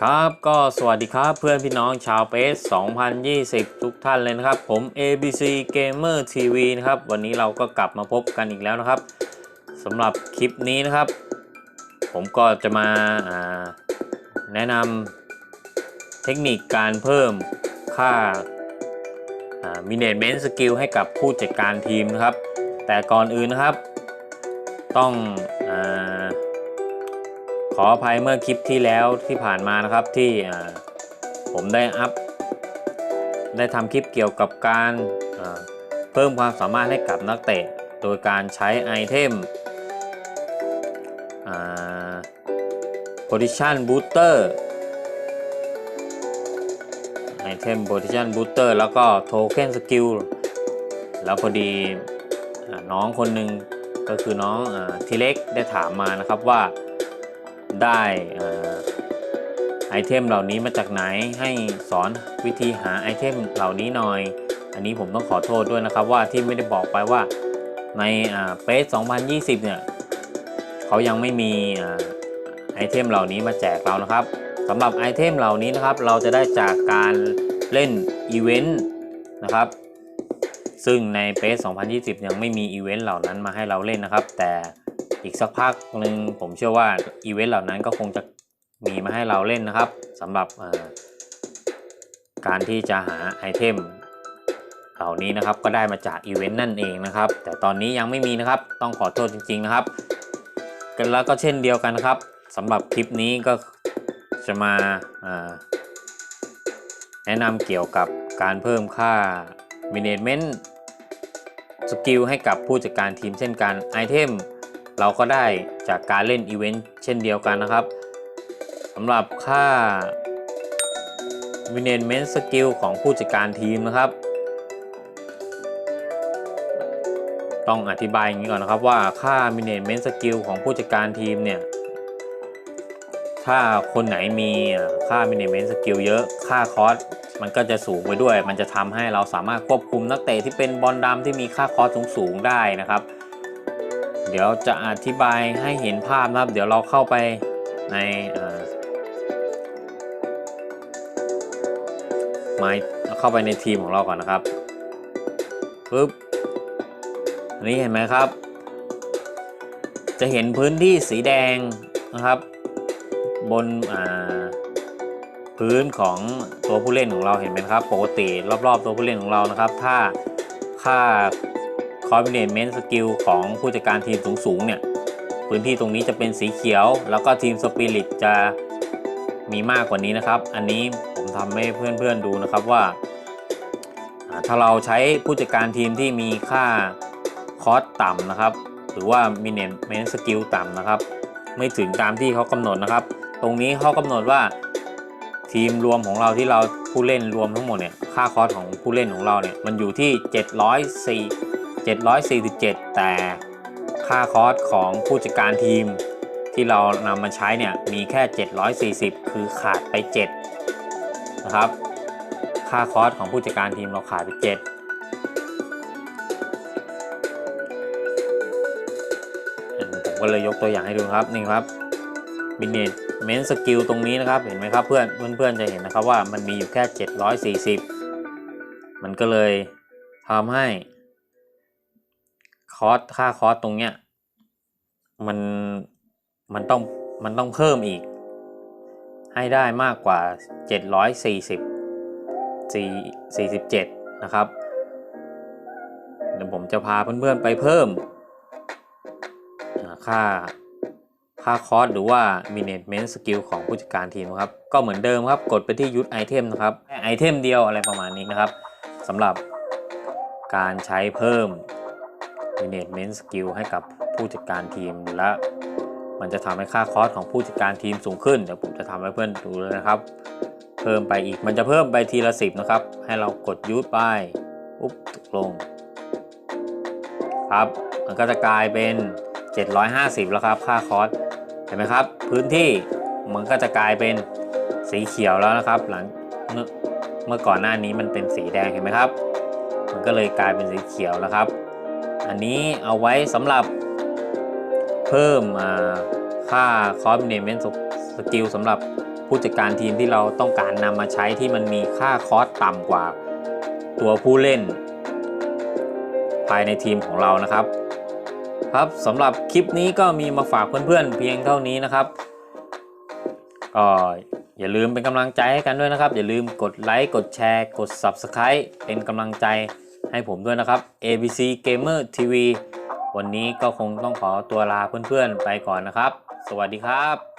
ครับก็สวัสดีครับเพื่อนพี่น้องชาวเปส2020 ทุกท่านเลยนะครับ ผม ABC Gamer TV นะครับ วันนี้เราก็กลับมาพบกันอีกแล้วนะครับสำหรับคลิปนี้นะครับ ผมก็จะมาาแนะนำเทคนิคการเพิ่มค่ามินเนตเมนต์สกิลให้กับผู้จัดการทีมนะครับ แต่ก่อนอื่นนะครับ ต้อง ขออภัยเมื่อคลิปที่แล้วที่ผ่านมานะครับที่ผมได้อัพ ได้ทำคลิปเกี่ยวกับการเพิ่มความสามารถให้กับนักเตะ โดยการใช้ไอเทม position booster ไอเทม position booster แล้วก็ token skill แล้วพอดีอน้องคนหนึ่งก็คือน้องอทีเล็กได้ถามมานะครับว่า ได้ไอเทมเหล่านี้มาจากไหนให้สอนวิธีหาไอเทมเหล่านี้หน่อย อันนี้ผมต้องขอโทษด้วยนะครับว่าที่ไม่ได้บอกไปว่าในเปส2020 เนี่ยเขายังไม่มีอไอเทมเหล่านี้มาแจกเรานะครับสำหรับไอเทมเหล่านี้นะครับ เราจะได้จากการเล่นอีเวนต์นะครับ ซึ่งในเปส2020 ยังไม่มีอีเวนต์เหล่านั้นมาให้เราเล่นนะครับ แต่ อีกสักพักหนึ่งผมเชื่อว่าอีเวนต์เหล่านั้นก็คงจะมีมาให้เราเล่นนะครับสำหรับการที่จะหาไอเทมเหล่านี้นะครับก็ได้มาจากอีเวนต์นั่นเองนะครับ แต่ตอนนี้ยังไม่มีนะครับต้องขอโทษจริง ๆนะครับ กันแล้วก็เช่นเดียวกันนะครับสำหรับคลิปนี้ก็จะมาาแนะนำเกี่ยวกับการเพิ่มค่า management สกิลให้กับผู้จัดการทีมเช่นกันไอเทม เราก็ได้จากการเล่นอีเวนต์เช่นเดียวกันนะครับสำหรับค่า management สกิลของผู้จัดการทีมนะครับ ต้องอธิบายอย่างนี้ก่อนนะครับว่าค่า management สกิลของผู้จัดการทีมเนี่ย ถ้าคนไหนมีค่า management สกิลเยอะค่าคอสมันก็จะสูงไปด้วย มันจะทำให้เราสามารถควบคุมนักเตะที่เป็นบอลดำที่มีค่าคอสสูงๆได้นะครับ เดี๋ยวจะอธิบายให้เห็นภาพนะครับ เดี๋ยวเราเข้าไปในไม้เข้าไปในทีมของเราก่อนนะครับปึ๊บอันนี้เห็นไหมครับ จะเห็นพื้นที่สีแดงนะครับ บนพื้นของตัวผู้เล่นของเราเห็นไหมครับ ปกติรอบๆตัวผู้เล่นของเรานะครับ ถ้าค่า combination skill ของผู้จัดการทีมสูงๆเนี่ยพื้นที่ตรงนี้จะเป็นสีเขียว แล้วก็ทีมสปิริตจะมีมากกว่านี้นะครับ อันนี้ผมทำให้เพื่อนๆดูนะครับว่า ถ้าเราใช้ผู้จัดการทีมที่มีค่าคอสต่ำนะครับ หรือว่ามีเนเมนสกิลต่ำนะครับ ไม่ถึงตามที่เขากำหนดนะครับ ตรงนี้เขากำหนดว่าทีมรวมของเราที่เราผู้เล่นรวมทั้งหมดเนี่ยค่าคอสของผู้เล่นของเราเนี่ยมันอยู่ที่ 704 747 แต่ค่าคอสของผู้จัดการทีม ที่เรานำมาใช้เนี่ยมีแค่ 740 คือขาดไป 7 นะครับ ค่าคอสของผู้จัดการทีมเราขาดไป 7ผมก็เลยยกตัวอย่างให้ดูครับนี่ครับมินเนตเมนสกิลตรงนี้นะครับ เห็นไหมครับเพื่อนเพื่อนๆจะเห็นนะครับว่ามันมีอยู่แค่ 740 มันก็เลยทำให้ คอสค่าคอสตรงเนี้ยมันมันต้องมันต้องเพิ่มอีก ให้ได้มากกว่า 740 47 นะครับเดี๋ยวผมจะพาเพื่อนๆไปเพิ่ม ค่าค่าคอสหรือว่า management skill ของผู้จัดการทีมครับ ก็เหมือนเดิมครับกดไปที่ยุทธไอเทมนะครับไอเทมเดียวอะไรประมาณนี้นะครับสำหรับการใช้เพิ่ม management skill ให้กับผู้จัดการทีม และมันจะทำให้ค่าคอสของผู้จัดการทีมสูงขึ้น เดี๋ยวผมจะทำให้เพื่อนดูเลยนะครับ เพิ่มไปอีกมันจะเพิ่มไปทีละสิบนะครับ ให้เรากดยุทธไปปุ๊บตกลง ครับ มันก็จะกลายเป็น 750 แล้วครับ ค่าคอสเห็นไหมครับ พื้นที่มันก็จะกลายเป็นสีเขียวแล้วนะครับ หลังเมื่อก่อนหน้านี้มันเป็นสีแดงเห็นไหมครับ มันก็เลยกลายเป็นสีเขียวแล้วครับ อันนี้เอาไว้สำหรับเพิ่มค่าคอสเนเมนต์สกิลสำหรับผู้จัดการทีมที่เราต้องการนำมาใช้ที่มันมีค่าคอสต่ำกว่าตัวผู้เล่น ภายในทีมของเรานะครับ ครับสำหรับคลิปนี้ก็มีมาฝากเพื่อนๆเพียงเท่านี้นะครับก็อย่าลืมเป็นกำลังใจให้กันด้วยนะครับ อย่าลืมกดไลค์กดแชร์ กด Subscribe เป็นกำลังใจ ให้ผมด้วยนะครับ ABC Gamer TV วันนี้ก็คงต้องขอตัวลาเพื่อนๆไปก่อนนะครับ สวัสดีครับ